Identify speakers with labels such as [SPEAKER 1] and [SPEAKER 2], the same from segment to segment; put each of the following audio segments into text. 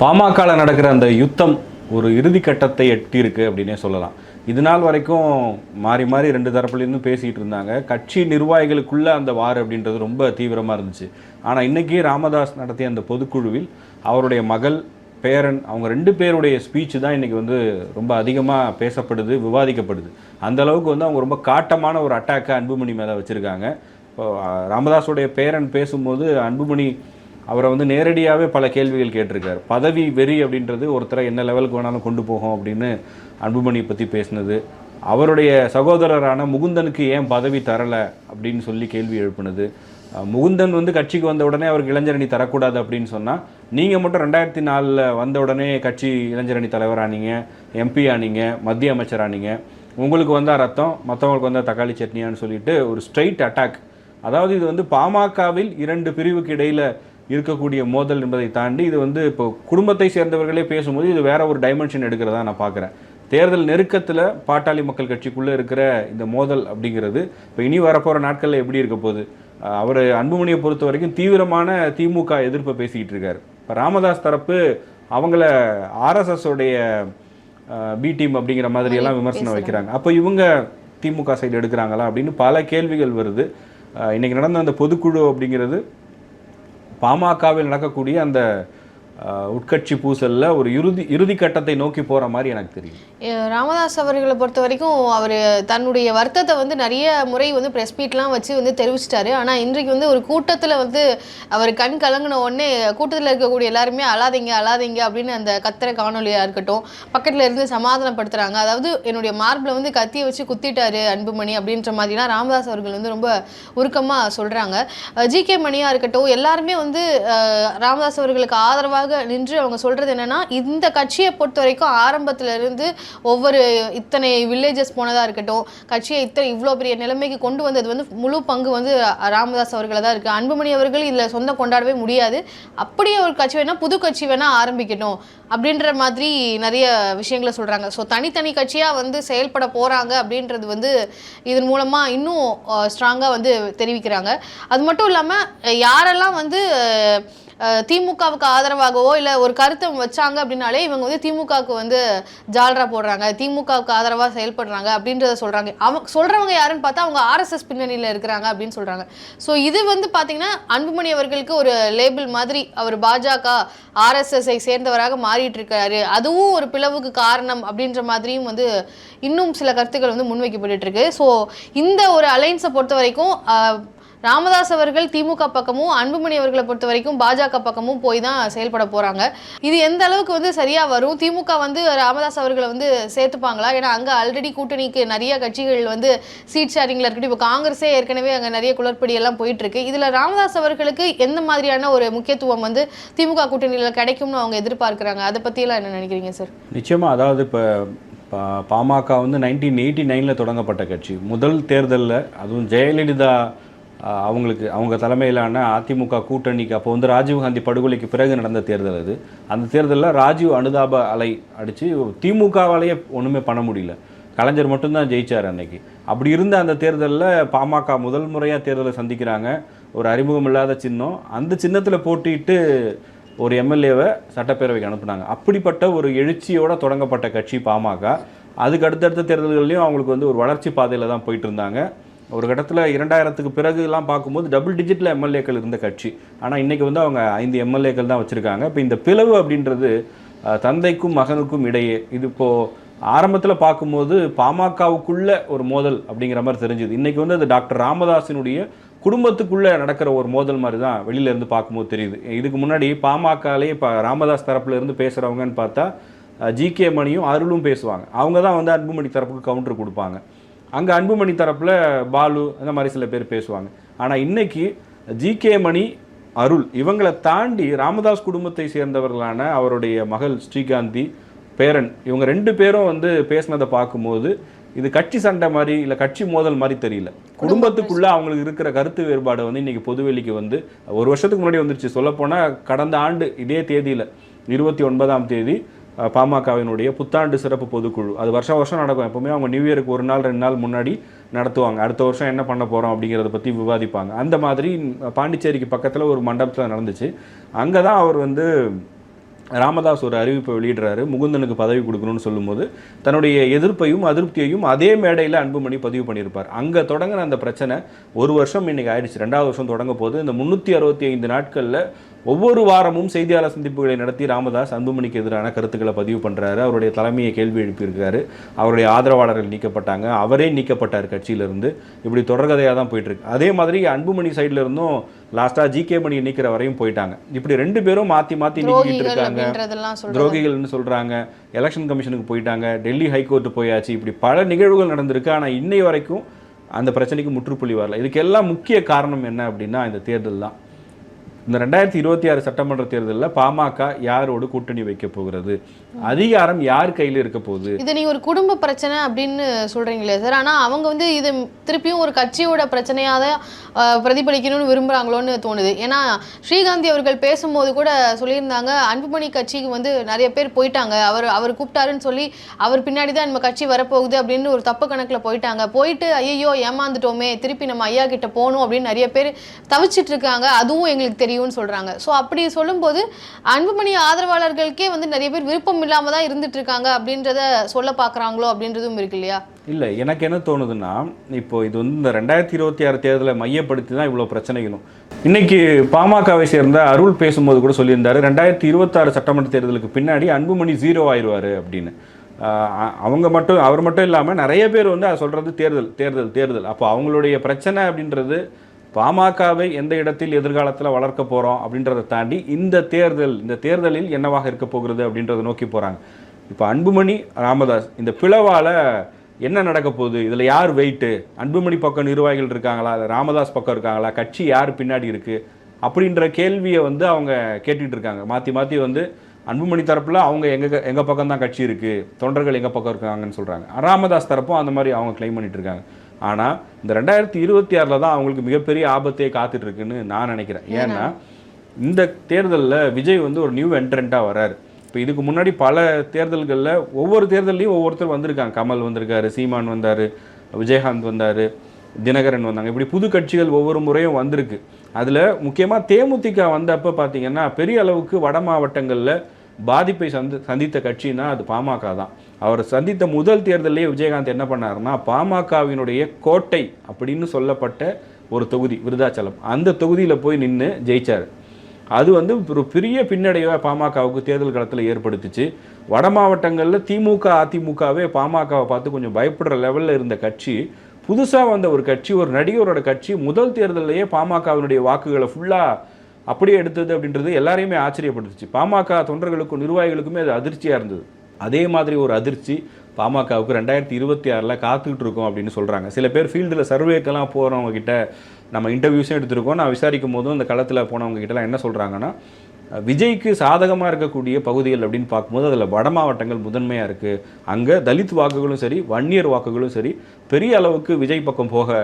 [SPEAKER 1] பாமகவில் நடக்கிற அந்த யுத்தம் ஒரு இறுதி கட்டத்தை எட்டியிருக்கு அப்படின்னே சொல்லலாம். இது நாள் வரைக்கும் மாறி மாறி ரெண்டு தரப்புலேருந்து பேசிகிட்டு இருந்தாங்க. கட்சி நிர்வாகிகளுக்குள்ளே அந்த வார் அப்படின்றது ரொம்ப தீவிரமாக இருந்துச்சு. ஆனால் இன்றைக்கி ராமதாஸ் நடத்திய அந்த பொதுக்குழுவில் அவருடைய மகள் பேரன் அவங்க ரெண்டு பேருடைய ஸ்பீச்சு தான் இன்றைக்கி வந்து ரொம்ப அதிகமாக பேசப்படுது விவாதிக்கப்படுது. அந்த அளவுக்கு வந்து அவங்க ரொம்ப காட்டமான ஒரு அட்டாக்கை அன்புமணி மேலே வச்சுருக்காங்க. இப்போ ராமதாஸுடைய பேரன் பேசும்போது அன்புமணி அவரை வந்து நேரடியாகவே பல கேள்விகள் கேட்டிருக்காரு. பதவி வெறி அப்படின்றது ஒருத்தரை என்ன லெவலுக்கு வேணாலும் கொண்டு போகும் அப்படின்னு அன்புமணி பற்றி பேசினது. அவருடைய சகோதரரான முகுந்தனுக்கு ஏன் பதவி தரலை அப்படின்னு சொல்லி கேள்வி எழுப்புனது. முகுந்தன் வந்து கட்சிக்கு வந்த உடனே அவருக்கு இளைஞரணி தரக்கூடாது அப்படின்னு சொன்னால் நீங்கள் மட்டும் ரெண்டாயிரத்தி நாலில் வந்த உடனே கட்சி இளைஞரணி தலைவரானீங்க எம்பி ஆனீங்க மத்திய அமைச்சர் ஆனீங்க. உங்களுக்கு வந்தால் ரத்தம் மற்றவங்களுக்கு வந்தால் தக்காளி சட்னியான்னு சொல்லிட்டு ஒரு ஸ்ட்ரைட் அட்டாக் அதாவது இது வந்து பாமகவில் இரண்டு பிரிவுக்கு இடையில் இருக்கக்கூடிய மோதல் என்பதை தாண்டி இது வந்து இப்போ குடும்பத்தை சேர்ந்தவர்களே பேசும்போது இது வேற ஒரு டைமென்ஷன் எடுக்கிறதா நான் பார்க்குறேன். தேர்தல் நெருக்கத்தில் பாட்டாளி மக்கள் கட்சிக்குள்ளே இருக்கிற இந்த மோதல் அப்படிங்கிறது இப்போ இனி வரப்போகிற நாட்களில் எப்படி இருக்க போகுது? அவர் அன்புமணியை பொறுத்த வரைக்கும் தீவிரமான திமுக எதிர்ப்பை பேசிக்கிட்டு இருக்காரு. இப்போ ராமதாஸ் தரப்பு அவங்கள ஆர்எஸ்எஸ் உடைய பி டீம் அப்படிங்கிற மாதிரி எல்லாம் விமர்சனம் வைக்கிறாங்க. அப்போ இவங்க திமுக சைடு எடுக்கிறாங்களா அப்படின்னு பல கேள்விகள் வருது. அஹ் இன்னைக்கு நடந்த அந்த பொதுக்குழு அப்படிங்கிறது பாமகவில் நடக்கக்கூடிய அந்த உட்கட்சி பூசலில் ஒரு இறுதி இறுதி கட்டத்தை நோக்கி போகிற மாதிரி எனக்கு தெரியும்
[SPEAKER 2] ராமதாஸ் அவர்களை பொறுத்த வரைக்கும் அவர் தன்னுடைய வருத்தத்தை வந்து நிறைய முறை வந்து ப்ரெஸ் மீட்லாம் வச்சு வந்து தெரிவிச்சிட்டாரு. ஆனால் இன்றைக்கு வந்து ஒரு கூட்டத்தில் வந்து அவர் கண் கலங்கின உடனே கூட்டத்தில் இருக்கக்கூடிய எல்லாருமே அழாதீங்க அழாதீங்க அப்படின்னு அந்த கத்திர காணொலியாக இருக்கட்டும் பக்கத்தில் இருந்து சமாதானப்படுத்துகிறாங்க அதாவது என்னுடைய மார்பில் வந்து கத்தியை வச்சு குத்திட்டாரு அன்புமணி அப்படின்ற மாதிரிலாம் ராமதாஸ் அவர்கள் வந்து ரொம்ப உருக்கமாக சொல்கிறாங்க ஜி கே மணியாக இருக்கட்டும் எல்லாருமே வந்து ராமதாஸ் அவர்களுக்கு ஆதரவாக நின்று அவங்க சொல்கிறது என்னென்னா இந்த கட்சியை பொறுத்த வரைக்கும் ஆரம்பத்திலிருந்து ஒவ்வொரு இத்தனை வில்லேஜஸ் போனதாக இருக்கட்டும் கட்சியை இத்தனை இவ்வளோ பெரிய நிலைமைக்கு கொண்டு வந்தது வந்து முழு பங்கு வந்து ராமதாஸ் அவர்களை தான் இருக்குது அன்புமணி அவர்கள் இதில் சொந்தம் கொண்டாடவே முடியாது. அப்படியே ஒரு கட்சி வேணால் புது கட்சி வேணால் ஆரம்பிக்கணும் அப்படின்ற மாதிரி நிறைய விஷயங்களை சொல்கிறாங்க ஸோ தனித்தனி கட்சியாக வந்து செயல்பட போகிறாங்க அப்படின்றது வந்து இதன் மூலமாக இன்னும் ஸ்ட்ராங்காக வந்து தெரிவிக்கிறாங்க. அது மட்டும் இல்லாமல் யாரெல்லாம் வந்து திமுகவுக்கு ஆதரவாகவோ இல்லை ஒரு கருத்தை வச்சாங்க அப்படின்னாலே இவங்க வந்து திமுகவுக்கு வந்து ஜால்ரா போடுறாங்க. திமுகவுக்கு ஆதரவாக செயல்படுறாங்க அப்படின்றத சொல்கிறாங்க அவங்க சொல்கிறவங்க யாருன்னு பார்த்தா அவங்க ஆர்எஸ்எஸ் பின்னணியில் இருக்கிறாங்க அப்படின்னு சொல்கிறாங்க ஸோ இது வந்து பார்த்தீங்கன்னா அன்புமணி அவர்களுக்கு ஒரு லேபிள் மாதிரி அவர் பாஜக ஆர்எஸ்எஸ்ஐ சேர்ந்தவராக மாறிட்டு இருக்காரு அதுவும் ஒரு பிளவுக்கு காரணம் அப்படின்ற மாதிரியும் வந்து இன்னும் சில கருத்துக்கள் வந்து முன்வைக்கப்பட்டு இருக்கு. ஸோ இந்த ஒரு அலைன்ஸை பொறுத்த வரைக்கும் ராமதாஸ் அவர்கள் திமுக பக்கமும் அன்புமணி அவர்களை பொறுத்த வரைக்கும் பாஜக பக்கமும் போய் தான் செயல்பட போறாங்க. இது எந்த அளவுக்கு வந்து சரியா வரும்? திமுக வந்து ராமதாஸ் அவர்களை வந்து சேர்த்துப்பாங்களா? ஏன்னா அங்க ஆல்ரெடி கூட்டணிக்கு நிறைய கட்சிகள் வந்து சீட் ஷேரிங்ல இருக்கட்டும் இப்போ காங்கிரஸே ஏற்கனவே அங்க நிறைய குளறுபடி எல்லாம் போயிட்டு இருக்கு. இதுல ராமதாஸ் அவர்களுக்கு எந்த மாதிரியான ஒரு முக்கியத்துவம் வந்து திமுக கூட்டணியில கிடைக்கும்னு அவங்க எதிர்பார்க்குறாங்க? அதை பத்தியெல்லாம் என்ன நினைக்கிறீங்க சார்
[SPEAKER 1] நிச்சயமா அதாவது இப்போ பாமக வந்து நைன்டீன் எயிட்டி நைனில் தொடங்கப்பட்ட கட்சி. முதல் தேர்தலில் அதுவும் ஜெயலலிதா அவங்களுக்கு அவங்க தலைமையிலான அதிமுக கூட்டணிக்கு அப்போ வந்து ராஜீவ்காந்தி படுகொலைக்கு பிறகு நடந்த தேர்தல் அது. அந்த தேர்தலில் ராஜீவ் அனுதாப அலை அடித்து திமுகவாலேயே ஒன்றுமே பண்ண முடியல. கலைஞர் மட்டும்தான் ஜெயிச்சார் அன்னைக்கு. அப்படி இருந்த அந்த தேர்தலில் பாமக முதல் முறையாக தேர்தலை சந்திக்கிறாங்க. ஒரு அறிமுகம் இல்லாத சின்னம். அந்த சின்னத்தில் போட்டிட்டு ஒரு எம்எல்ஏவை சட்டப்பேரவைக்கு அனுப்புனாங்க. அப்படிப்பட்ட ஒரு எழுச்சியோட தொடங்கப்பட்ட கட்சி பாமக. அதுக்கு அடுத்தடுத்த தேர்தல்கள்லையும் அவங்களுக்கு வந்து ஒரு வளர்ச்சி பாதையில் தான் போயிட்டு இருந்தாங்க. ஒரு கட்டத்தில் இரண்டாயிரத்துக்கு பிறகுலாம் பார்க்கும்போது டபுள் டிஜிட்டில் எம்எல்ஏக்கள் இருந்த கட்சி. ஆனால் இன்றைக்கி வந்து அவங்க ஐந்து எம்எல்ஏக்கள் தான் வச்சுருக்காங்க. இப்போ இந்த பிளவு அப்படின்றது தந்தைக்கும் மகனுக்கும் இடையே இது இப்போது ஆரம்பத்தில் பார்க்கும்போது பாமகவுக்குள்ள ஒரு மோதல் அப்படிங்கிற மாதிரி தெரிஞ்சுது. இன்றைக்கி வந்து அது டாக்டர் ராமதாசினுடைய குடும்பத்துக்குள்ளே நடக்கிற ஒரு மோதல் மாதிரி தான் வெளியிலேருந்து பார்க்கும்போது தெரியுது. இதுக்கு முன்னாடி பாமகலே இப்போ ராமதாஸ் தரப்புலேருந்து பேசுகிறவங்கன்னு பார்த்தா ஜிகே மணியும் அருளும் பேசுவாங்க. அவங்க தான் வந்து அன்புமணி தரப்புக்கு கவுண்டர் கொடுப்பாங்க. அங்கே அன்புமணி தரப்பில் பாலு அந்த மாதிரி சில பேர் பேசுவாங்க. ஆனால் இன்றைக்கி ஜிகே மணி அருள் இவங்களை தாண்டி ராமதாஸ் குடும்பத்தை சேர்ந்தவர்களான அவருடைய மகள் ஸ்ரீகாந்தி பேரன் இவங்க ரெண்டு பேரும் வந்து பேசினதை பார்க்கும்போது இது கட்சி சண்டை மாதிரி இல்லை கட்சி மோதல் மாதிரி தெரியல. குடும்பத்துக்குள்ளே அவங்களுக்கு இருக்கிற கருத்து வேறுபாடு வந்து இன்றைக்கி பொதுவெளிக்கு வந்து ஒரு வருஷத்துக்கு முன்னாடி வந்துருச்சு. சொல்லப்போனால் கடந்த ஆண்டு இதே தேதியில் இருபத்தி ஒன்பதாம் தேதி பாமகவினுடைய புத்தாண்டு சிறப்பு பொதுக்குழு. அது வருஷம் வருஷம் நடக்கும். எப்பவுமே அவங்க நியூ இயருக்கு ஒரு நாள் ரெண்டு நாள் முன்னாடி நடத்துவாங்க. அடுத்த வருஷம் என்ன பண்ண போகிறோம் அப்படிங்கிறத பற்றி விவாதிப்பாங்க. அந்த மாதிரி பாண்டிச்சேரிக்கு பக்கத்தில் ஒரு மண்டபத்தில் நடந்துச்சு. அங்கே தான் அவர் வந்து ராமதாஸ் ஒரு அறிவிப்பை வெளியிடுறாரு. முகுந்தனுக்கு பதவி கொடுக்கணும்னு சொல்லும்போது தன்னுடைய எதிர்ப்பையும் அதிருப்தியையும் அதே மேடையில் அன்புமணி பதிவு பண்ணியிருப்பார். அங்கே தொடங்கின அந்த பிரச்சனை ஒரு வருஷம் இன்னைக்கு ஆயிடுச்சு. ரெண்டாவது வருஷம் தொடங்க போது இந்த முந்நூற்றி அறுபத்தி ஐந்து நாட்களில் ஒவ்வொரு வாரமும் செய்தியாளர் சந்திப்புகளை நடத்தி ராமதாஸ் அன்புமணிக்கு எதிரான கருத்துக்களை பதிவு பண்ணுறாரு அவருடைய தலைமையை கேள்வி எழுப்பியிருக்காரு. அவருடைய ஆதரவாளர்கள் நீக்கப்பட்டாங்க. அவரே நீக்கப்பட்டார் கட்சியிலிருந்து. இப்படி தொடர்கதையாக தான் போயிட்டு இருக்கு அதே மாதிரி அன்புமணி சைடுல இருந்தும் லாஸ்ட்டாக ஜிகே மணி நீக்கிற வரையும் போயிட்டாங்க. இப்படி ரெண்டு பேரும் மாற்றி மாற்றி நீக்கிட்டு இருக்காங்க. துரோகிகள்னு சொல்றாங்க. எலெக்ஷன் கமிஷனுக்கு போயிட்டாங்க. டெல்லி ஹைகோர்ட் போயாச்சு. இப்படி பல நிகழ்வுகள் நடந்திருக்கு. ஆனா இன்னை வரைக்கும் அந்த பிரச்சனைக்கு முற்றுப்புள்ளி வரல. இதுக்கெல்லாம் முக்கிய காரணம் என்ன அப்படின்னா இந்த தேர்தல் தான். இந்த ரெண்டாயிரத்தி இருபத்தி ஆறு சட்டமன்ற தேர்தலில் பாமக யாரோடு கூட்டணி வைக்க போகிறது? அதிகாரம் யார் கையில் இருக்க போகுது?
[SPEAKER 2] இது நீங்க ஒரு குடும்ப பிரச்சனை அப்படின்னு சொல்றீங்களே சார். ஆனா அவங்க வந்து இது திருப்பியும் ஒரு கட்சியோட பிரச்சனையாக தான் பிரதிபலிக்கணும்னு விரும்புறாங்களோன்னு தோணுது. ஏன்னா ஸ்ரீகாந்தி அவர்கள் பேசும்போது கூட சொல்லியிருந்தாங்க அன்புமணி கட்சிக்கு வந்து நிறைய பேர் போயிட்டாங்க. அவர் அவர் கூப்பிட்டாருன்னு சொல்லி அவர் பின்னாடி தான் நம்ம கட்சி வரப்போகுது அப்படின்னு ஒரு தப்பு கணக்கில் போயிட்டாங்க. போயிட்டு ஐயோ ஏமாந்துட்டோமே திருப்பி நம்ம ஐயா கிட்ட போகணும் அப்படின்னு நிறைய பேர் தவிச்சிட்டு இருக்காங்க. அதுவும் எங்களுக்கு தெரியும். தெரியும்னு சொல்கிறாங்க ஸோ அப்படி சொல்லும்போது அன்புமணி ஆதரவாளர்களுக்கே வந்து நிறைய பேர் விருப்பம் இல்லாமல் தான் இருந்துட்டு இருக்காங்க அப்படின்றத சொல்ல பார்க்குறாங்களோ அப்படின்றதும் இருக்கு இல்லையா?
[SPEAKER 1] இல்லை எனக்கு என்ன தோணுதுன்னா இப்போ இது வந்து இந்த ரெண்டாயிரத்தி இருபத்தி ஆறு தேர்தலை மையப்படுத்தி தான் இவ்வளோ பிரச்சனைகளும். இன்னைக்கு பாமகவை சேர்ந்த அருள் பேசும்போது கூட சொல்லியிருந்தாரு ரெண்டாயிரத்தி இருபத்தாறு சட்டமன்ற தேர்தலுக்கு பின்னாடி அன்புமணி ஜீரோ ஆயிடுவார் அப்படின்னு. அவங்க மட்டும் அவர் மட்டும் இல்லாமல் நிறைய பேர் வந்து அதை சொல்கிறது தேர்தல் தேர்தல் தேர்தல். அப்போ அவங்களுடைய பிரச்சனை அப்படின்றது பாமகவை எந்த இடத்தில் எதிர்காலத்தில் வளர்க்க போகிறோம் அப்படின்றத தாண்டி இந்த தேர்தல் இந்த தேர்தலில் என்னவாக இருக்க போகிறது அப்படின்றத நோக்கி போகிறாங்க இப்போ அன்புமணி ராமதாஸ் இந்த பிளவால் என்ன நடக்க போகுது? இதில் யார் வெயிட்டு அன்புமணி பக்கம் நிர்வாகிகள் இருக்காங்களா? இல்லை ராமதாஸ் பக்கம் இருக்காங்களா? கட்சி யார் பின்னாடி இருக்குது அப்படின்ற கேள்வியை வந்து அவங்க கேட்டுட்டு இருக்காங்க. மாற்றி மாற்றி வந்து அன்புமணி தரப்பில் அவங்க எங்கள் எங்கள் பக்கம் தான் கட்சி இருக்குது தொண்டர்கள் எங்கள் பக்கம் இருக்காங்கன்னு சொல்கிறாங்க ராமதாஸ் தரப்பும் அந்த மாதிரி அவங்க க்ளைம் பண்ணிட்டு இருக்காங்க. ஆனால் இந்த ரெண்டாயிரத்தி இருபத்தி ஆறில் தான் அவங்களுக்கு மிகப்பெரிய ஆபத்தே காத்துட்டு இருக்குன்னு நான் நினைக்கிறேன். ஏன்னா? இந்த தேர்தலில் விஜய் வந்து ஒரு நியூ என்ட்ரண்ட்டாக வராரு. இப்போ இதுக்கு முன்னாடி பல தேர்தல்களில் ஒவ்வொரு தேர்தல்லையும் ஒவ்வொருத்தர் வந்திருக்காங்க. கமல் வந்திருக்காரு சீமான் வந்தார் விஜயகாந்த் வந்தார் தினகரன் வந்தாங்க. இப்படி புது கட்சிகள் ஒவ்வொரு முறையும் வந்திருக்கு. அதில் முக்கியமாக தேமுதிக வந்தப்போ பார்த்தீங்கன்னா பெரிய அளவுக்கு வட மாவட்டங்களில் பாதிப்பை சந்தி சந்தித்த கட்சினா அது பாமக தான். அவர் சந்தித்த முதல் தேர்தலிலே விஜயகாந்த் என்ன பண்ணாருன்னா பாமகவினுடைய கோட்டை அப்படின்னு சொல்லப்பட்ட ஒரு தொகுதி விருதாச்சலம். அந்த தொகுதியில் போய் நின்று ஜெயிச்சார். அது வந்து ஒரு பெரிய பின்னடைவை பாமகவுக்கு தேர்தல் களத்தில் ஏற்படுத்திச்சு. வட மாவட்டங்களில் திமுக அதிமுகவே பாமகவை பார்த்து கொஞ்சம் பயப்படுற லெவலில் இருந்த கட்சி புதுசாக வந்த ஒரு கட்சி ஒரு நடிகரோட கட்சி முதல் தேர்தலையே பாமகவினுடைய வாக்குகளை ஃபுல்லாக அப்படியே எடுத்தது அப்படின்றது எல்லாரையுமே ஆச்சரியப்படுத்துச்சு. பாமக தொண்டர்களுக்கும் நிர்வாகிகளுக்குமே அது அதிர்ச்சியாக இருந்தது. அதே மாதிரி ஒரு அதிர்ச்சி பாமகவுக்கு ரெண்டாயிரத்தி இருபத்தி ஆறில் காத்துக்கிட்டு இருக்கோம் அப்படின்னு சொல்கிறாங்க சில பேர் ஃபீல்டில் சர்வேக்கெல்லாம் போகிறவங்க கிட்ட நம்ம இன்டர்வியூஸும் எடுத்திருக்கோம். நான் விசாரிக்கும் போதும் இந்த களத்தில் போனவங்க கிட்டலாம் என்ன சொல்கிறாங்கன்னா விஜய்க்கு சாதகமாக இருக்கக்கூடிய பகுதிகள் அப்படின்னு பார்க்கும்போது அதில் வட மாவட்டங்கள் முதன்மையாக இருக்குது அங்கே தலித் வாக்குகளும் சரி வன்னியர் வாக்குகளும் சரி பெரிய அளவுக்கு விஜய் பக்கம் போக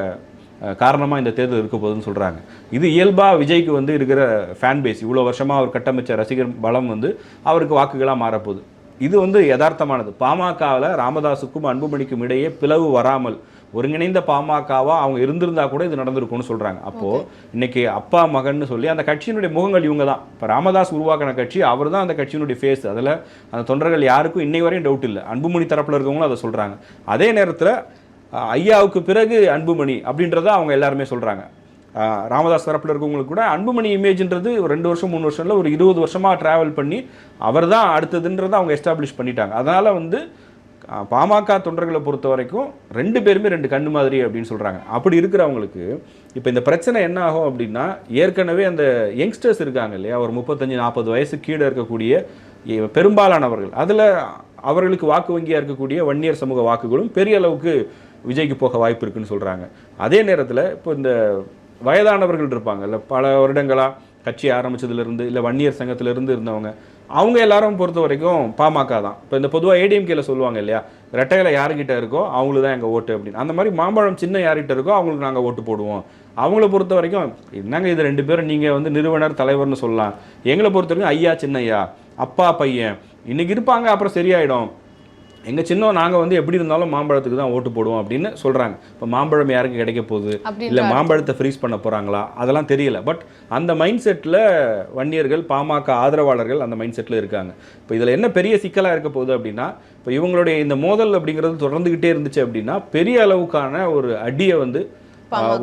[SPEAKER 1] காரணமாக இந்த தேர்தல் இருக்க போகுதுன்னு சொல்கிறாங்க இது இயல்பாக விஜய்க்கு வந்து இருக்கிற ஃபேன் பேஸ் இவ்வளோ வருஷமாக அவர் கட்டமைச்ச ரசிகர் பலம் வந்து அவருக்கு வாக்குகளாக மாறப்போகுது. இது வந்து யதார்த்தமானது. பாமகவில் ராமதாஸுக்கும் அன்புமணிக்கும் இடையே பிளவு வராமல் ஒருங்கிணைந்த பாமகவா அவங்க இருந்திருந்தா கூட இது நடந்திருக்கும்னு சொல்றாங்க. அப்போ இன்னைக்கு அப்பா மகன்னு சொல்லி அந்த கட்சியினுடைய முகங்கள் இவங்க தான் இப்போ ராமதாஸ் உருவாக்கின கட்சி அவர் தான் அந்த கட்சியினுடைய ஃபேஸ் அதில் அந்த தொண்டர்கள் யாருக்கும் இன்னை வரையும் டவுட் இல்லை. அன்புமணி தரப்புல இருக்கவங்களும் அதை சொல்றாங்க. அதே நேரத்தில் ஐயாவுக்கு பிறகு அன்புமணி அப்படின்றத அவங்க எல்லாருமே சொல்றாங்க. ஆஹ் ராமதாஸ் தரப்பில் இருக்கவங்களுக்கு கூட அன்புமணி இமேஜ்ன்றது ஒரு ரெண்டு வருஷம் மூணு வருஷம் இல்லை ஒரு இருபது வருஷமாக ட்ராவல் பண்ணி அவர் தான் அடுத்ததுன்றதை அவங்க எஸ்டாப்ளிஷ் பண்ணிட்டாங்க. அதனால் வந்து பாமக தொண்டர்களை பொறுத்த வரைக்கும் ரெண்டு பேருமே ரெண்டு கண்ணு மாதிரி அப்படின்னு சொல்கிறாங்க அப்படி இருக்கிறவங்களுக்கு இப்போ இந்த பிரச்சனை என்ன ஆகும் அப்படின்னா ஏற்கனவே அந்த யங்ஸ்டர்ஸ் இருக்காங்க இல்லையா? ஒரு முப்பத்தஞ்சு நாற்பது வயசு கீழே இருக்கக்கூடிய பெரும்பாலானவர்கள். அதில் அவர்களுக்கு வாக்கு வங்கியாக இருக்கக்கூடிய வன்னியர் சமூக வாக்குகளும் பெரிய அளவுக்கு விஜய்க்கு போக வாய்ப்பு இருக்குன்னு சொல்கிறாங்க அதே நேரத்தில் இப்போ இந்த வயதானவர்கள் இருப்பாங்கல்ல பல வருடங்களா கட்சி ஆரம்பித்ததுலேருந்து இல்லை வன்னியர் சங்கத்திலேருந்து இருந்தவங்க அவங்க எல்லாரும் பொறுத்த வரைக்கும் பாமக தான். இப்போ இந்த பொதுவாக ஏடிஎம்கேல சொல்லுவாங்க இல்லையா ரெட்டையில் யாருக்கிட்ட இருக்கோ அவங்களுக்கு தான் எங்கள் ஓட்டு அப்படின்னு. அந்த மாதிரி மாம்பழம் சின்ன யார்கிட்ட இருக்கோ அவங்களுக்கு நாங்கள் ஓட்டு போடுவோம். அவங்கள பொறுத்த வரைக்கும் என்னங்க இது ரெண்டு பேரும் நீங்கள் வந்து நிறுவனர் தலைவர்னு சொல்லலாம். எங்களை பொறுத்த வரைக்கும் ஐயா சின்னையா அப்பா பையன் இன்னைக்கு இருப்பாங்க அப்புறம் சரியாயிடும். எங்கள் சின்னம் நாங்கள் வந்து எப்படி இருந்தாலும் மாம்பழத்துக்கு தான் ஓட்டு போடுவோம் அப்படின்னு சொல்கிறாங்க இப்போ மாம்பழம் யாருக்கு கிடைக்க போகுது? இல்லை மாம்பழத்தை ஃப்ரீஸ் பண்ண போகிறாங்களா அதெல்லாம் தெரியல. பட் அந்த மைண்ட் செட்டில் வன்னியர்கள் பாமக ஆதரவாளர்கள் அந்த மைண்ட் செட்டில் இருக்காங்க. இப்போ இதில் என்ன பெரிய சிக்கலாக இருக்க போகுது அப்படின்னா இப்போ இவங்களுடைய இந்த மோதல் அப்படிங்கிறது தொடர்ந்துக்கிட்டே இருந்துச்சு அப்படின்னா பெரிய அளவுக்கான ஒரு அடியை வந்து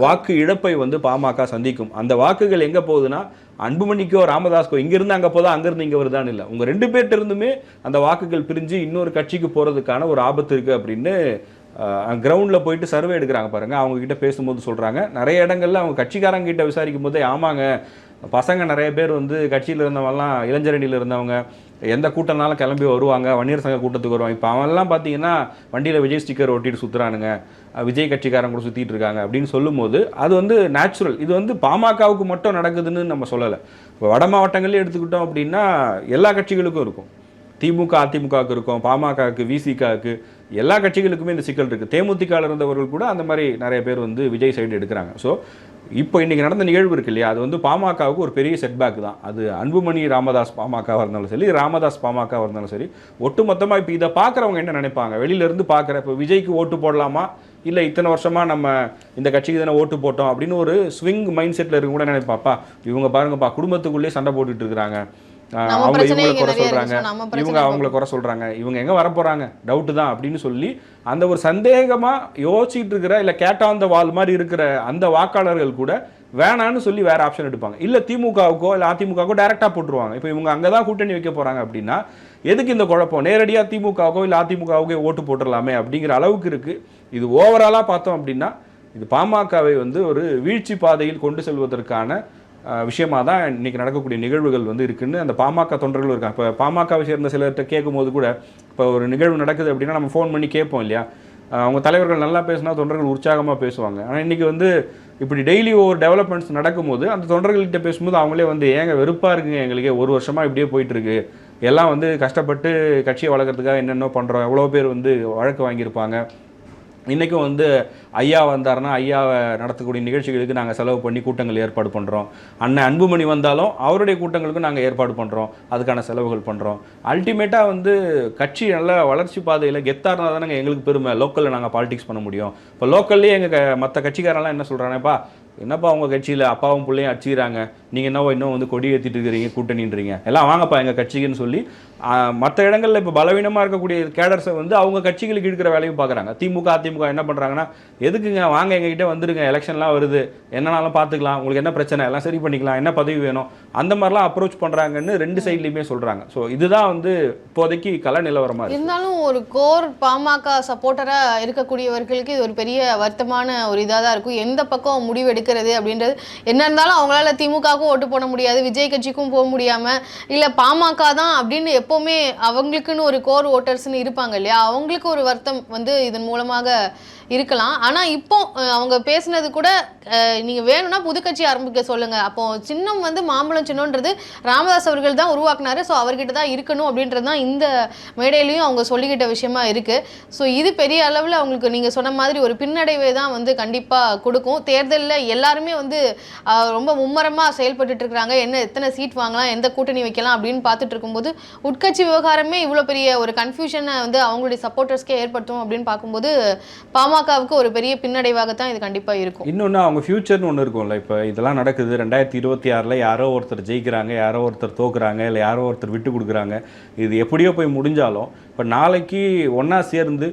[SPEAKER 1] வாக்கு இழப்பை வந்து பாமக சந்திக்கும். அந்த வாக்குகள் எங்கே போகுதுன்னா அன்புமணிக்கோ ராமதாஸ்கோ இங்கிருந்து அங்கே போதா அங்கேருந்து இங்கே வருதான்னு இல்லை. உங்கள் ரெண்டு பேர்ட்ட இருந்துமே அந்த வாக்குகள் பிரிஞ்சு இன்னொரு கட்சிக்கு போகிறதுக்கான ஒரு ஆபத்து இருக்குது அப்படின்னு கிரவுண்டில் போயிட்டு சர்வே எடுக்கிறாங்க பாருங்கள் அவங்க கிட்ட பேசும்போது சொல்கிறாங்க நிறைய இடங்கள்ல அவங்க கட்சிக்காரங்க கிட்ட விசாரிக்கும் போதே ஆமாங்க பசங்க நிறைய பேர் வந்து கட்சியில் இருந்தவங்கலாம் இளைஞரணியில் இருந்தவங்க எந்த கூட்டம்னாலும் கிளம்பி வருவாங்க வன்னியர் சங்க கூட்டத்துக்கு வருவாங்க. இப்போ அவன்லாம் பார்த்தீங்கன்னா வண்டியில் விஜய் ஸ்டிக்கர் ஒட்டிட்டு சுற்றுறானுங்க விஜய் கட்சிக்காரங்க கூட சுற்றிட்டு இருக்காங்க அப்படின்னு சொல்லும்போது அது வந்து நேச்சுரல் இது வந்து பாமகவுக்கு மட்டும் நடக்குதுன்னு நம்ம சொல்லலை. இப்போ வட மாவட்டங்களே எடுத்துக்கிட்டோம் அப்படின்னா எல்லா கட்சிகளுக்கும் இருக்கும். திமுக அதிமுகவுக்கு இருக்கும் பாமகவுக்கு விசிகாவுக்கு எல்லா கட்சிகளுக்குமே இந்த சிக்கல் இருக்குது தேமுதிகவில் இருந்தவர்கள் கூட அந்த மாதிரி நிறைய பேர் வந்து விஜய் சைடு எடுக்கிறாங்க. ஸோ இப்போ இன்றைக்கி நடந்த நிகழ்வு இருக்கு இல்லையா? அது வந்து பாமகவுக்கு ஒரு பெரிய செட்பேக் தான். அது அன்புமணி ராமதாஸ் பாமகவாக இருந்தாலும் சரி ராமதாஸ் பாமகவாக இருந்தாலும் சரி ஒட்டுமொத்தமாக இப்போ இதை பார்க்குறவங்க என்ன நினைப்பாங்க? வெளியிலேருந்து பார்க்குற இப்போ விஜய்க்கு ஓட்டு போடலாமா? இல்லை இத்தனை வருஷமாக நம்ம இந்த கட்சிக்கு தானே ஓட்டு போட்டோம் அப்படின்னு ஒரு ஸ்விங் மைண்ட் செட்டில் இருக்க கூட நினைப்பாப்பா இவங்க பாருங்கப்பா குடும்பத்துக்குள்ளேயே சண்டை போட்டுட்டு இருக்கிறாங்க. அவங்க இவங்களை குறை
[SPEAKER 2] பிரச்சனை
[SPEAKER 1] இவங்க அவங்கள குறை சொல்றாங்க. இவங்க எங்க வர போறாங்க? டவுட் தான் அப்படின்னு சொல்லி அந்த ஒரு சந்தேகமா யோசிச்சுட்டு இருக்கிற இல்ல கேட்டா அந்த வால் மாதிரி இருக்கிற அந்த வாக்காளர்கள் கூட வேணான்னு சொல்லி வேற ஆப்ஷன் எடுப்பாங்க. இல்ல திமுகவுக்கோ இல்ல அதிமுகவுக்கோ டைரக்டா போட்டுருவாங்க. இப்போ இவங்க அங்கதான் கூட்டணி வைக்க போறாங்க அப்படின்னா எதுக்கு இந்த குழப்பம்? நேரடியா திமுகவுக்கோ இல்ல அதிமுகவுக்கோ ஓட்டு போட்டுடலாமே அப்படிங்கிற அளவுக்கு இருக்கு. இது ஓவராலாக பார்த்தோம் அப்படின்னா இது பாமகவை வந்து ஒரு வீழ்ச்சி பாதையில் கொண்டு செல்வதற்கான விஷயமாக தான் இன்றைக்கி நடக்கக்கூடிய நிகழ்வுகள் வந்து இருக்குன்னு அந்த பாமக தொண்டர்களும் இருக்காங்க. இப்போ பாமகவை சேர்ந்த சிலர்கிட்ட கேட்கும்போது கூட இப்போ ஒரு நிகழ்வு நடக்குது அப்படின்னா நம்ம ஃபோன் பண்ணி கேட்போம் இல்லையா? அவங்க தலைவர்கள் நல்லா பேசினா தொண்டர்கள் உற்சாகமாக பேசுவாங்க. ஆனால் இன்றைக்கி வந்து இப்படி டெய்லி ஒவ்வொரு டெவலப்மெண்ட்ஸ் நடக்கும்போது அந்த தொண்டர்கள்கிட்ட பேசும்போது அவங்களே வந்து ஏங்க வெறுப்பாக இருக்குங்க எங்களுக்கே ஒரு வருஷமாக இப்படியே போயிட்டுருக்கு. எல்லாம் வந்து கஷ்டப்பட்டு கட்சியை வளர்க்குறதுக்காக என்னென்ன பண்ணுறோம் எவ்வளோ பேர் வந்து வழக்கு வாங்கியிருப்பாங்க. இன்றைக்கும் வந்து ஐயா வந்தாருன்னா ஐயாவை நடத்தக்கூடிய நிகழ்ச்சிகளுக்கு நாங்கள் செலவு பண்ணி கூட்டங்கள் ஏற்பாடு பண்ணுறோம் அண்ணன் அன்புமணி வந்தாலும் அவருடைய கூட்டங்களுக்கும் நாங்கள் ஏற்பாடு பண்ணுறோம் அதுக்கான செலவுகள் பண்ணுறோம் அல்டிமேட்டாக வந்து கட்சி நல்ல வளர்ச்சி பாதையில் கெத்தாக இருந்தால் தானே எங்களுக்கு பெருமை. லோக்கலில் நாங்கள் பாலிடிக்ஸ் பண்ண முடியும். இப்போ லோக்கல்லே எங்கள் மற்ற கட்சிக்காரெல்லாம் என்ன சொல்கிறானேப்பா என்னப்பா உங்கள் கட்சியில் அப்பாவும் பிள்ளையும் அடிச்சுக்கிறாங்க. நீங்கள் என்னவோ இன்னும் வந்து கொடி ஏற்றிட்டு இருக்கிறீங்க கூட்டணின்றீங்க. எல்லாம் வாங்கப்பா எங்கள் கட்சிக்குன்னு சொல்லி மற்ற இடங்களில் இப்போ பலவீனமாக இருக்கக்கூடிய கேடர்ஸை வந்து அவங்க கட்சிகளுக்கு இருக்கிற வேலையும் பார்க்குறாங்க திமுக அதிமுக என்ன பண்ணுறாங்கன்னா எதுக்குங்க வாங்க எங்ககிட்ட வந்துருங்க எலெக்ஷன்லாம் வருது. என்னனாலும் பார்த்துக்கலாம் உங்களுக்கு என்ன பிரச்சனை? எல்லாம் சரி பண்ணிக்கலாம். என்ன பதவி வேணும்? அந்த மாதிரிலாம் அப்ரோச் பண்ணுறாங்கன்னு ரெண்டு சைட்லேயுமே சொல்கிறாங்க ஸோ இதுதான் வந்து இப்போதைக்கு கல நிலவரமாக
[SPEAKER 2] இருந்தாலும் ஒரு கோர் பாமக சப்போர்ட்டராக இருக்கக்கூடியவர்களுக்கு இது ஒரு பெரிய வருத்தமான ஒரு இதாக தான் இருக்கும். எந்த பக்கம் முடிவு எடுக்கிறது அப்படின்றது என்ன இருந்தாலும் அவங்களால திமுகவுக்கும் ஓட்டு போட முடியாது விஜய் கட்சிக்கும் போக முடியாமல் இல்லை பாமக தான் அப்படின்னு எப்போவுமே அவங்களுக்குன்னு ஒரு கோர் ஓட்டர்ஸ்னு இருப்பாங்க இல்லையா? அவங்களுக்கு ஒரு வருத்தம் வந்து இதன் மூலமாக இருக்கலாம். ஆனால் இப்போ அவங்க பேசுனது கூட நீங்கள் வேணும்னா புதுக்கட்சி ஆரம்பிக்க சொல்லுங்க. அப்போ சின்னம் வந்து மாம்பழம் சின்னன்றது ராமதாஸ் அவர்கள் தான் உருவாக்குனாரு. ஸோ அவர்கிட்ட தான் இருக்கணும் அப்படின்றது தான் இந்த மேடையிலையும் அவங்க சொல்லிக்கிட்ட விஷயமா இருக்கு. ஸோ இது பெரிய அளவில் அவங்களுக்கு நீங்கள் சொன்ன மாதிரி ஒரு பின்னடைவை தான் வந்து கண்டிப்பாக கொடுக்கும். தேர்தலில் எல்லாருமே வந்து ரொம்ப மும்மரமாக செயல்பட்டுட்டு இருக்கிறாங்க என்ன எத்தனை சீட் வாங்கலாம் எந்த கூட்டணி வைக்கலாம் அப்படின்னு பார்த்துட்டு இருக்கும்போது உட்கட்சி விவகாரமே இவ்வளோ பெரிய ஒரு கன்ஃபியூஷனை வந்து அவங்களுடைய சப்போர்ட்டர்ஸ்க்கே ஏற்படுத்தும் அப்படின்னு பார்க்கும்போது பாமகவுக்கு ஒரு பெரிய பின்னடைவாகத்தான் இது கண்டிப்பா இருக்கும்.
[SPEAKER 1] இன்னொன்று அவங்க ஃப்யூச்சர்னு ஒன்று இருக்கும்ல. இப்போ இதெல்லாம் நடக்குது. ரெண்டாயிரத்தி இருபத்தி ஆறில் யாரோ ஒருத்தர் ஜெயிக்கிறாங்க யாரோ ஒருத்தர் தோக்குறாங்க இல்லை யாரோ ஒருத்தர் விட்டு கொடுக்குறாங்க. இது எப்படியோ போய் முடிஞ்சாலும் இப்போ நாளைக்கு ஒன்றா சேர்ந்து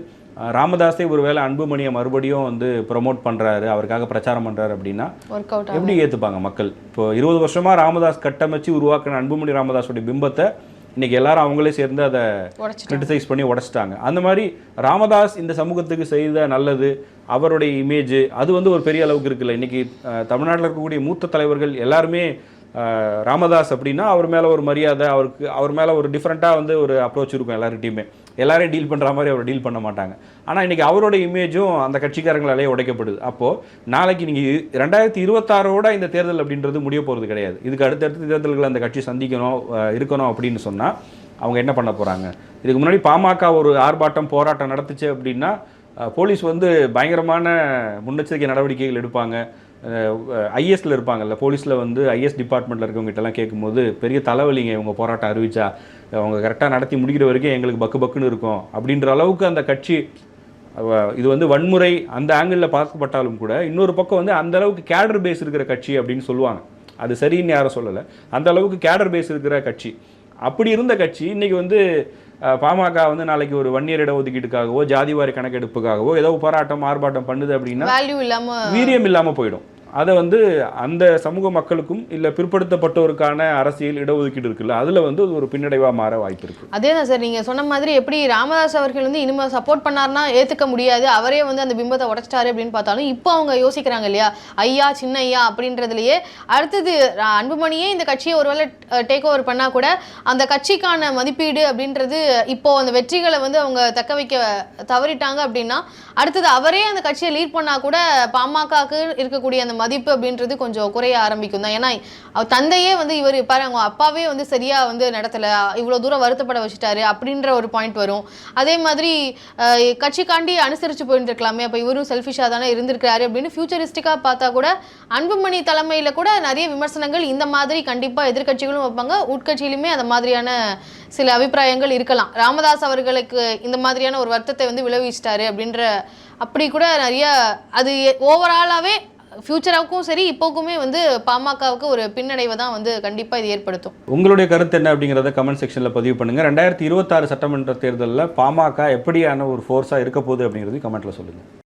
[SPEAKER 1] ராமதாஸே ஒருவேளை அன்புமணியை மறுபடியும் வந்து ப்ரொமோட் பண்ணுறாரு அவருக்காக பிரச்சாரம் பண்ணுறாரு அப்படின்னா எப்படி ஏற்றுப்பாங்க மக்கள்? இப்போ இருபது வருஷமாக ராமதாஸ் கட்டமைச்சு உருவாக்கின அன்புமணி ராமதாஸோடைய பிம்பத்தை இன்னைக்கு எல்லாரும் அவங்களே சேர்ந்து அதை கிரிட்டிசைஸ் பண்ணி உடைச்சிட்டாங்க. அந்த மாதிரி ராமதாஸ் இந்த சமூகத்துக்கு செய்த நல்லது அவருடைய இமேஜ் அது வந்து ஒரு பெரிய அளவுக்கு இருக்குல்ல. இன்னைக்கு அஹ், தமிழ்நாட்டில் இருக்கக்கூடிய மூத்த தலைவர்கள் எல்லாருமே ராமதாஸ் அப்படின்னா அவர் மேலே ஒரு மரியாதை அவருக்கு அவர் மேலே ஒரு டிஃப்ரெண்ட்டாக வந்து ஒரு அப்ரோச் இருக்கும் எல்லார்கிட்டையுமே. எல்லாரையும் டீல் பண்ணுற மாதிரி அவர் டீல் பண்ண மாட்டாங்க. ஆனால் இன்றைக்கி அவரோட இமேஜும் அந்த கட்சிக்காரங்களாலே உடைக்கப்படுது அப்போது நாளைக்கு நீங்கள் ரெண்டாயிரத்தி இருபத்தாறோட இந்த தேர்தல் அப்படின்றது முடிய போகிறது கிடையாது. இதுக்கு அடுத்தடுத்த தேர்தல்களை அந்த கட்சி சந்திக்கணும் இருக்கணும் அப்படின்னு சொன்னால் அவங்க என்ன பண்ண போகிறாங்க இதுக்கு முன்னாடி பாமக ஒரு ஆர்ப்பாட்டம் போராட்டம் நடத்துச்சு அப்படின்னா போலீஸ் வந்து பயங்கரமான முன்னெச்சரிக்கை நடவடிக்கைகள் எடுப்பாங்க. ஐஎஸ்ல இருப்பாங்கல்ல போலீஸில் வந்து ஐஎஸ் டிபார்ட்மெண்ட்டில் இருக்கவங்ககிட்டலாம் கேட்கும்போது பெரிய தலைவலிங்க இவங்க போராட்டம் அறிவிச்சா. அவங்க கரெக்டாக நடத்தி முடிக்கிற வரைக்கும் எங்களுக்கு பக்கு பக்குன்னு இருக்கும். அப்படின்ற அளவுக்கு அந்த கட்சி இது வந்து வன்முறை அந்த ஆங்கிளில் பார்க்கப்பட்டாலும் கூட இன்னொரு பக்கம் வந்து அந்த அளவுக்கு கேடர் பேஸ் இருக்கிற கட்சி அப்படின்னு சொல்லுவாங்க. அது சரின்னு யாரும் சொல்லலை. அந்த அளவுக்கு கேடர் பேஸ் இருக்கிற கட்சி. அப்படி இருந்த கட்சி இன்னைக்கு வந்து பாமக வந்து நாளைக்கு ஒரு வன்னியர் இட ஒதுக்கீட்டுக்காகவோ ஜாதிவாரி கணக்கெடுப்புக்காகவோ ஏதோ போராட்டம் ஆர்ப்பாட்டம் பண்ணுது அப்படின்னா வீரியம் இல்லாமல் போயிடும். அதை வந்து அந்த சமூக மக்களுக்கும் இல்லை பிற்படுத்தப்பட்டோருக்கான அரசியல் இடஒதுக்கீடு இருக்குல்ல அதில் வந்து அது ஒரு பின்னடைவாக மாற வாய்ப்பு இருக்கு.
[SPEAKER 2] அதே தான் சார் நீங்கள் சொன்ன மாதிரி எப்படி ராமதாஸ் அவர்கள் வந்து இனிமேல் சப்போர்ட் பண்ணார்னா ஏற்றுக்க முடியாது அவரே வந்து அந்த பிம்பத்தை உடைச்சிட்டாரு அப்படின்னு பார்த்தாலும் இப்போ அவங்க யோசிக்கிறாங்க இல்லையா? ஐயா சின்ன ஐயா அப்படின்றதுலையே அடுத்தது அன்புமணியே இந்த கட்சியை ஒருவேளை டேக் ஓவர் பண்ணால் கூட அந்த கட்சிக்கான மதிப்பீடு அப்படின்றது இப்போ அந்த வெற்றிகளை வந்து அவங்க தக்க வைக்க தவறிட்டாங்க அப்படின்னா அடுத்தது அவரே அந்த கட்சியை லீட் பண்ணால் கூட பாமகக்கு இருக்கக்கூடிய அந்த மதிப்பு அப்படின்றது கொஞ்சம் குறைய ஆரம்பிக்கும் தான். ஏன்னா அவர் தந்தையே வந்து இவர் பாரு அவங்க அப்பாவே வந்து சரியாக வந்து நடத்தல இவ்வளோ தூரம் வருத்தப்பட வச்சுட்டாரு அப்படின்ற ஒரு பாயிண்ட் வரும். அதே மாதிரி கட்சிக்காண்டி அனுசரித்து போயிட்டு இருக்கலாமே இவரும் செல்ஃபிஷா தானே இருந்திருக்கிறாரு அப்படின்னு ஃபியூச்சரிஸ்டிக்காக பார்த்தா கூட அன்புமணி தலைமையில் கூட நிறைய விமர்சனங்கள் இந்த மாதிரி கண்டிப்பாக எதிர்க்கட்சிகளும் வைப்பாங்க. உட்கட்சியிலுமே அந்த மாதிரியான சில அபிப்பிராயங்கள் இருக்கலாம். ராமதாஸ் அவர்களுக்கு இந்த மாதிரியான ஒரு வருத்தத்தை வந்து விளைவிச்சிட்டாரு அப்படின்ற அப்படி கூட நிறைய அது ஓவராலாகவே ஃபியூச்சராகவும் சரி இப்போக்குமே வந்து பாமகவுக்கு ஒரு பின்னடைவை தான் வந்து கண்டிப்பாக இது ஏற்படுத்தும்.
[SPEAKER 1] உங்களுடைய கருத்து என்ன அப்படிங்கிறத கமெண்ட் செக்ஷனில் பதிவு பண்ணுங்கள் ரெண்டாயிரத்தி இருபத்தாறு சட்டமன்ற தேர்தலில் பாமக எப்படியான ஒரு ஃபோர்ஸாக இருக்க போகுது அப்படிங்கிறது கமெண்ட்டில் சொல்லுங்கள்